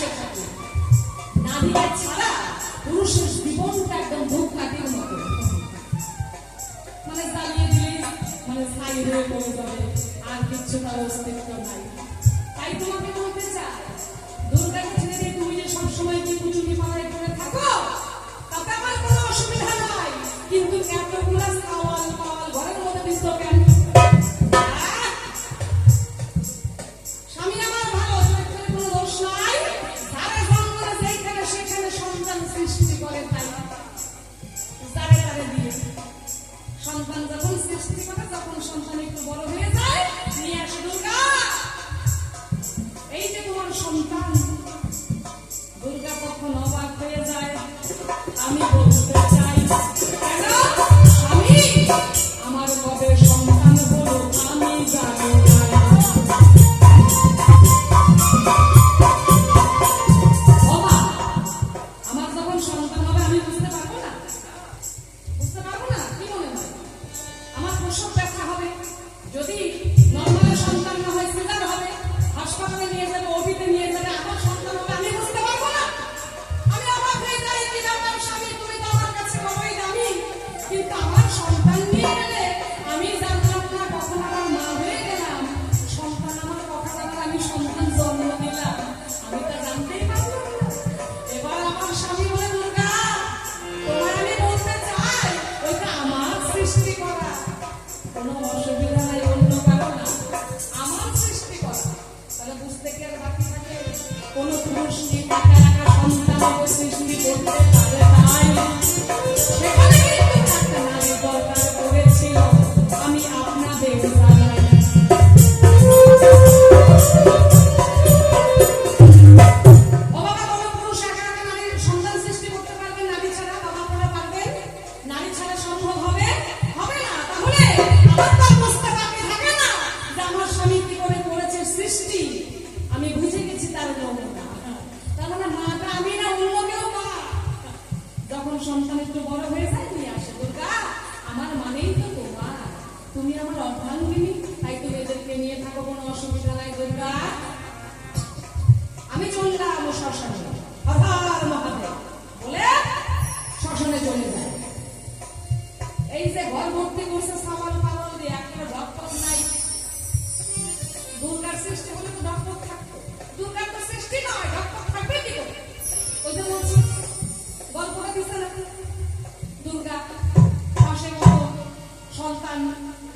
শেখাতো নাভিটা ছাড়া পুরুষের জীবনটা একদম ধূপ কাটির মতো। মানে জ্বালিয়ে দিলে মানে ছাই হয়ে পড়ে যাবে, আর কিচ্ছু তার অস্তিত্ব নাই। তাই তোমাকে বলতে চাই দুর্গাকে ছেড়ে তুমি যে সবসময় কি কুচুরি পালায় করে থাকো, তাতে আমার কোনো অসুবিধা নাই। কিন্তু এতগুলা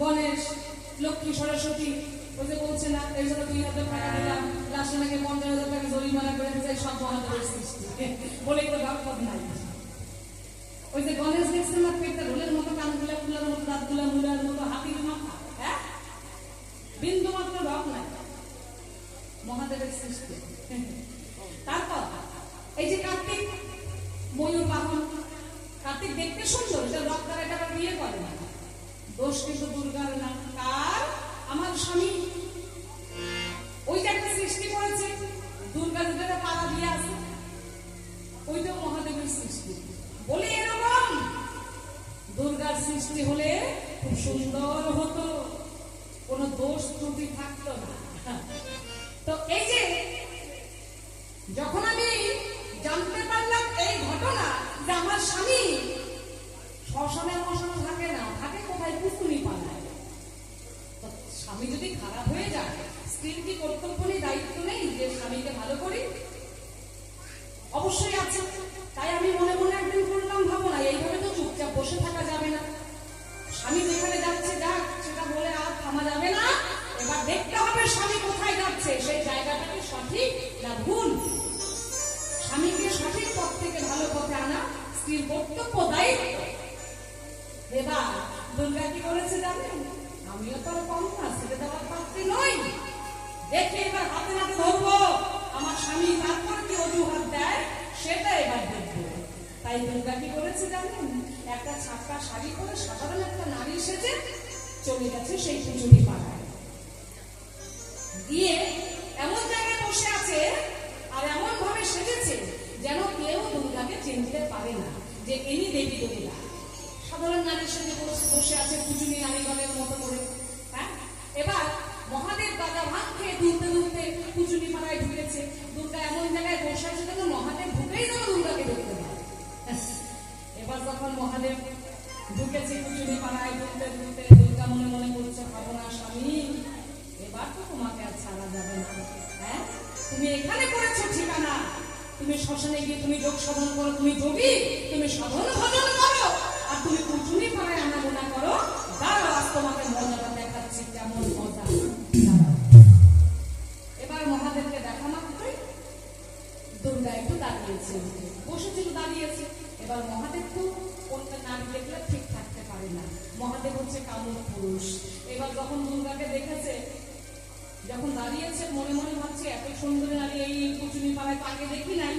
গণেশ লক্ষ্মী সরস্বতী, ওই যে বলছে না, এই জন্য তুই হাজার টাকা দিলাম, লাস্টে নাকি পঞ্চাশ হাজার টাকা জরিমানা করে দিতে সব মহাদেবের বলে কোনো ভাবপদ নাই। ওই যে গণেশ দেখছে না, পেটটা ঢোলের মতো কানগুলা ফুলার মতো, দাঁতগুলা মুলার মতো, হাতির মাথা হ্যাঁ? বিন্দু মাত্র রক নাই। মহাদেবের সৃষ্টি। তারপর, এই যে কার্তিক, ময়ূর বাহন কার্তিক দেখতে শুন দুর্গার কার? আমার স্বামী। একটা সৃষ্টি করেছে। দুর্গা পাড়া দিয়ে আছে মহাদেবের সৃষ্টি। বলে এরকম, দুর্গার সৃষ্টি হলে খুব সুন্দর হতো। কোনো দোষ ত্রুটি থাকতো না। তো এই যে, যখন ভালো পথে আনা স্ত্রীর বক্তব্য দায়িত্ব। এবার দুর্গা কি করেছে জানেন? আমিও তো কম না, ছেড়ে দেওয়ার পাত্রী নই। দেখে এবার হাতে নাতে ধরবো। আমার স্বামী তারপর কি অজুহাত দেয়, সেটা এবার দেখব। তাই দুর্গা কি করেছে জানেন? একটা ছাপকা শাড়ি করে সাধারণ একটা নারী সেজে চলে গেছে সেই পুজুরি পাড়ায়। দিয়ে এমন জায়গায় বসে আছে আর এমন ভাবে সেজেছে যেন কেউ দুর্গাকে চিনতে পারে না, যে ইনি দেবী দুর্গা সাধারণ নারীর সঙ্গে বসে আছে পুজুনি নারীগণের মতো করে হ্যাঁ? এবার মহাদেব দাদা ভাগ খেয়ে দুলতে দুলতে পুজুনি পাড়ায় ঢুকেছে। দুর্গা এমন শ্মশানে গিয়ে তুমি যোগ সাধন করো, তুমি যোগী, তুমি সাধন ভজন করো, আর তুমি কুচুরি পাড়ায় আনাগোনা করো, দাঁড়াও আজ তোমাকে মজাটা দেখাচ্ছি কেমন মজা পাড়ায় আগে দেখি নাই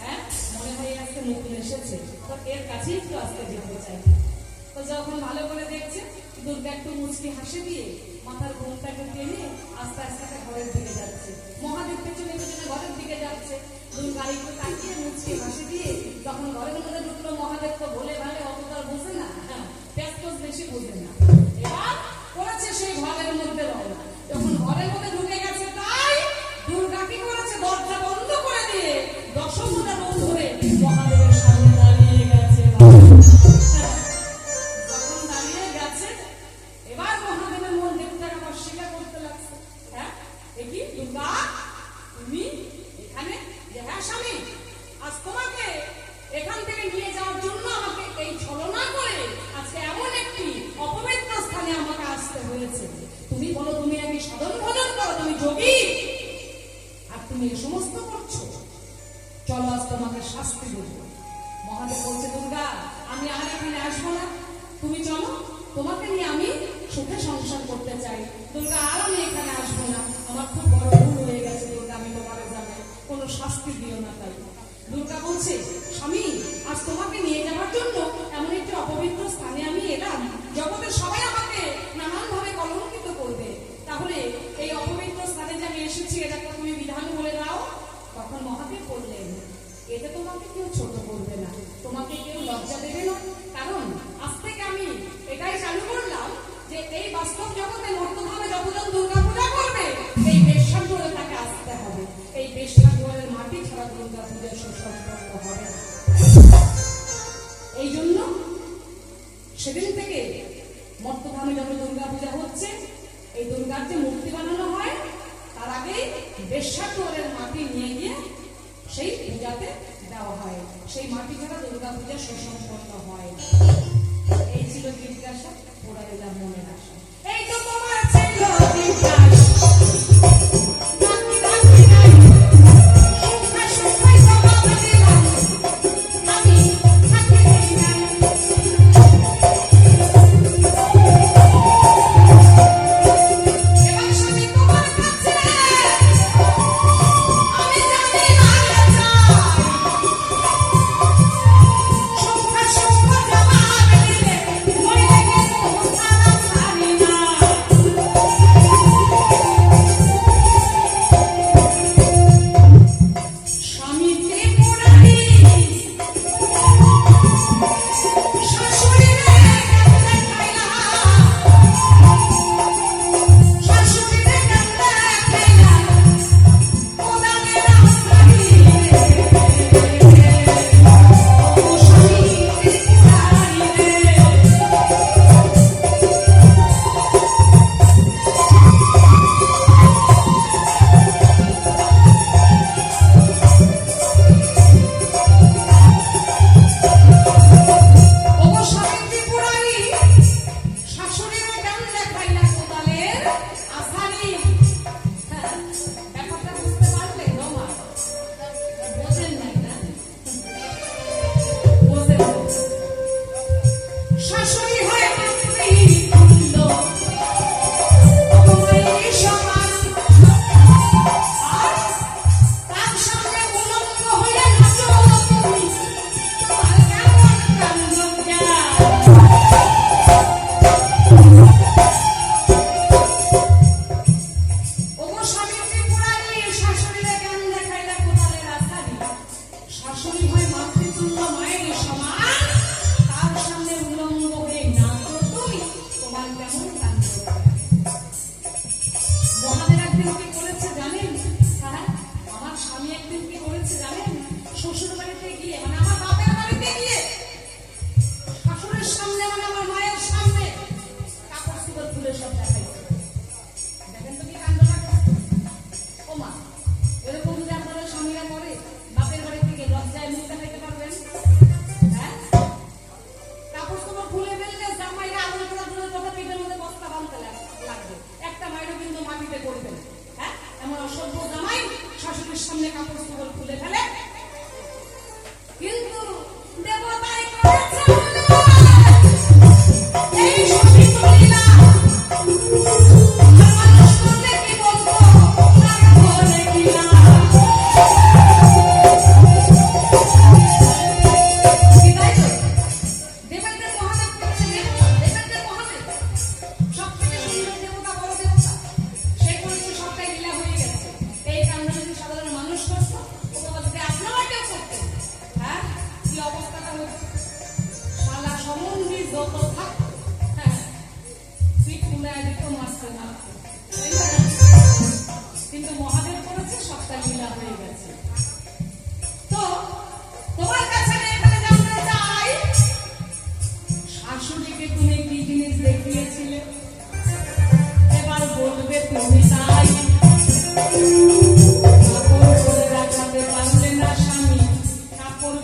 হ্যাঁ? মনে হয় আজকে নতুন এসেছে। তো এর কাছেই একটু আজকে যেতে চাই। তো যখন ভালো করে দেখছে দুর্গা একটু মুচকি হাসি দিয়ে মাথার ঘুমটাকে টেনে আস্তে আস্তে ঘরের দিকে যাচ্ছে। মহাদেব পেছনে পেছনে ঘরের দিকে যাচ্ছে। দুর্গা একটু তাকিয়ে মুচকি হাসি দিয়ে যখন ঘরের মধ্যে ঢুকলো, মহাদেব তো ভালে, অত তো আর বোঝে না। হ্যাঁ প্যাস্টস বেশি বোঝে না। এবার করেছে সেই ঘরের মধ্যে রওনা। যখন ঘরের মধ্যে ঢুকে গেছে, তাই দুর্গা কি করেছে? দরজা বন্ধ হ্যাঁ দুর্গা তুমি, এখানে হ্যাঁ স্বামী, আজ তোমাকে এখান থেকে নিয়ে যাওয়ার জন্য আমাকে এই ছলনা করে আজকে এমন একটি অপবিত্র স্থানে আমাকে আসতে হয়েছে। তুমি বলো, তুমি আগে সাধন ভজন করো, তুমি যোগী? আর তুমি এই সমস্ত করছ? চলো, আজ তোমাকে শাস্তি দেবো। মহাদেব বলছে, দুর্গা, আমি আর এখানে আসব না। তুমি চলো, তোমাকে নিয়ে আমি সুখে সংসার করতে চাই। দুর্গা, আর আমি এখানে আসব না। আমার খুব বড় ভুল হয়ে গেছে দুর্গা, আমি তোমাকে যাবে কোনো শাস্তি দিও না তাই। দুর্গা বলছে, স্বামী, আজ তোমাকে নিয়ে যাওয়ার জন্য এমন একটি অপবিত্র স্থানে আমি এলাম। জগতের সবাই আমাকে নানান ভাবে কলঙ্কিত করবে। তাহলে এই অপবিত্র স্থানে যে আমি এসেছি, এটা একটা তুমি বিধান বলে দাও? তখন মহাদেব বললেন, এতে তোমাকে কেউ ছোট করবে না। তোমাকে কেউ লজ্জা দেবে না। কারণ আজ থেকে আমি এটাই চালু করলাম যে এই বাস্তব জগতে মর্তভাবে যতজন দুর্গা শাশুড়ি হয়ে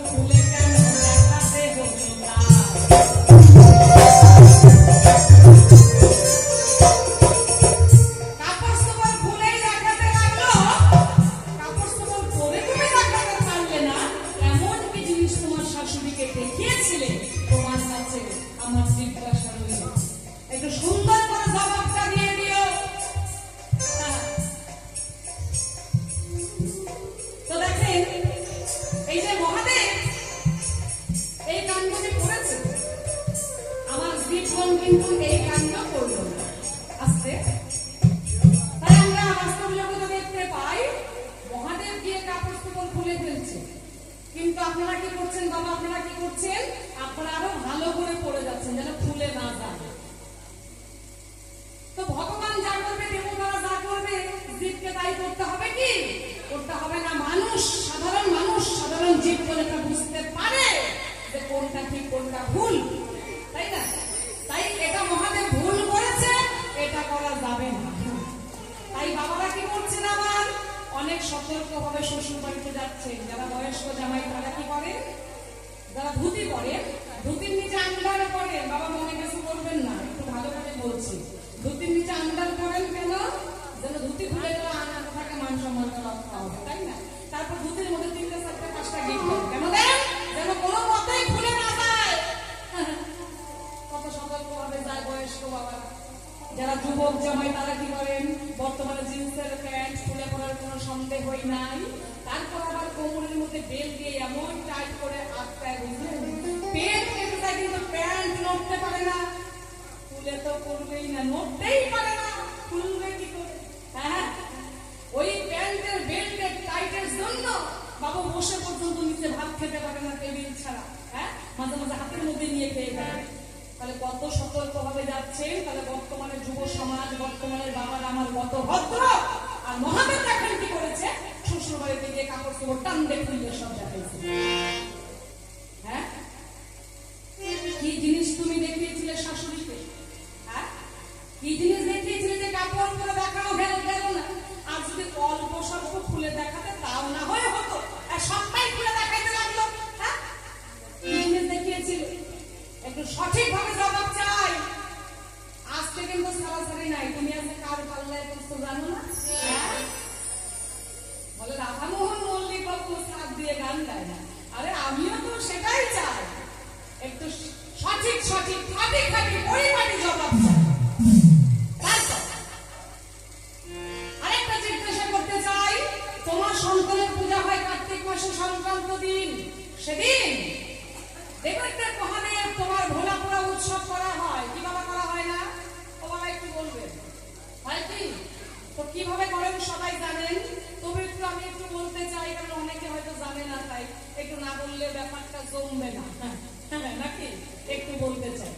খুলে খুলে ফেলছে। কিন্তু আপনারা কি করছেন বাবা? আপনারা কি করছেন? আপনারা আরও ভালো করে পড়ে যাচ্ছেন যেন খুলে না যায়। তো ভগবান যা করবে, দেবতারা যা করবে, জীবকে তাই করতে হবে কি? করতে হবে না মানুষ, সাধারণ মানুষ, সাধারণ জীব বলে বুঝতে পারে যে কোনটা কি কোনটা ভুল। অনেক সতর্ক হবে শ্বশুর বাড়িতে যাচ্ছে। যারা বয়স্ক জামাই, তারা কি করে? যারা ধুতি পরে, ধুতির নিচে আন্ডার পরেন বাবা মনে কিছু করবেন না, একটু ভালো করে বলছি। ধুতির নিচে আন্ডার করেন কেন? যেন ধুতি খুলে গেলে সন্দেহই নাই তারপর আবার কোমরের মধ্যে বেল দিয়ে এমন সেদিন তোমার ভোলা পোড়া উৎসব করা হয়। করা হয় না? একটু বলবেন। হয় কি? তো কীভাবে করেন সবাই জানেন? তবে একটু আমি একটু বলতে চাই কারণ অনেকে হয়তো জানে না তাই একটু না বললে ব্যাপারটা জমবে না। হ্যাঁ, নাকি? একটু বলতে চাই।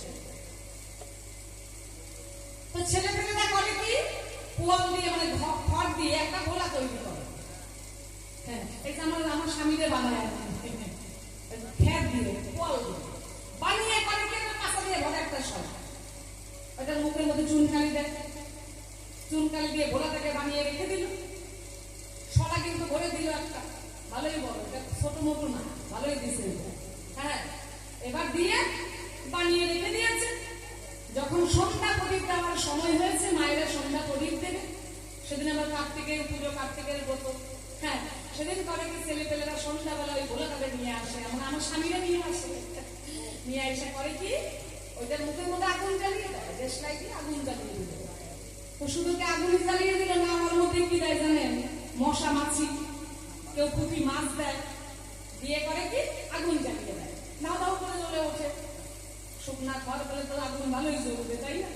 তো ছেলে করে কি? পোয়াল দিয়ে মানে খড় দিয়ে একটা গোলা তৈরি করে। হ্যাঁ এটা আমার আমার স্বামীরে বানায় আর কি। খ্যার দিয়ে পোয়াল দিয়ে বানিয়ে করে কি একটা কাঁচা দিয়ে ভরে একটা সব ওটার মুখের মধ্যে চুনকালি দেয়। চুনকালি দিয়ে ভোলাটাকে বানিয়ে রেখে দিল। সলা কিন্তু ভরে দিল একটা। ভালোই বড়, এটা ছোট মতো না, ভালোই দিছে হ্যাঁ এবার দিয়ে বানিয়ে রেখে দিয়েছে। যখন সন্ধ্যা প্রদীপ দেওয়ার সময় হয়েছে, মায়েরা সন্ধ্যা প্রদীপ দেবে। সেদিন আবার কার্তিকের পুজো, কার্তিকের ব্রত। হ্যাঁ সেদিন করে কি ছেলে পেলেরা সন্ধ্যাবেলা ওই ভোলা তাদের নিয়ে আসে। এমন আমার স্বামীরা নিয়ে আসে। নিয়ে এসে করে কি? ওইটার মুখের মধ্যে আগুন জ্বালিয়ে দেয় দেশলাই দিয়ে আগুন জ্বালিয়ে দিল। তো শুধু আগুন জ্বালিয়ে দিল না, আমার মধ্যে কি দেয় জানেন? মশা মাছি, কেউ পুঁটি মাছ দেয় দিয়ে করে কি? আগুন জ্বালিয়ে দেয়। না দাও করে জ্বলে ওঠে। শুকনা ঘর বলে তো আগুন ভালোই জ্বলবে, তাই না?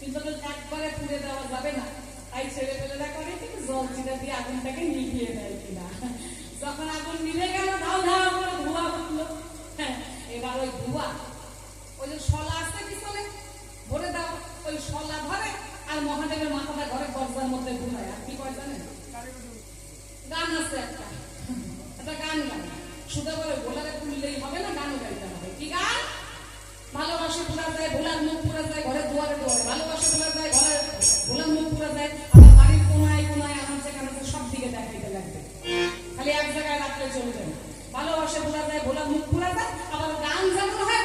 কিন্তু একবারে পুড়ে দেওয়া যাবে না। তাই ছেলে পেলেরা করে কি? জল চিটা দিয়ে আগুনটাকে নিভিয়ে দেয় কিনা। যখন আগুন নিভে গেল, ধাও ধাও করে ধোঁয়া উঠল। হ্যাঁ এবার ওই ধোঁয়া ওই যে শলা আছে পিছনে ভরে দাও। ওই শলা ধরে আর মহাদেবের মাথাটা ঘরে গর্জার মধ্যে ঘুমায় আর কি জানেন? গান আছে একটা। একটা গান গান শুধু ওই ভোলারে তুললেই হবে না গান গাইতে হবে। কি গান? ভালোবাসে পুরা যায়, ভোলার মুখ পুরা যায়, ঘরে দুয়ারে দুয়ারে। ভালোবাসে পুরা যায়, ঘরে ভোলার মুখ পুরা যায়। আমার বাড়ির কোনায় কোনায় আমার সেখানে সব দিকে দেখাইতে লাগবে খালি এক জায়গায় রাখলে চলবে ভালোবাসে ভোলা যায়, ভোলার মুখ পুরা যায়, আবার গান যেমন হয়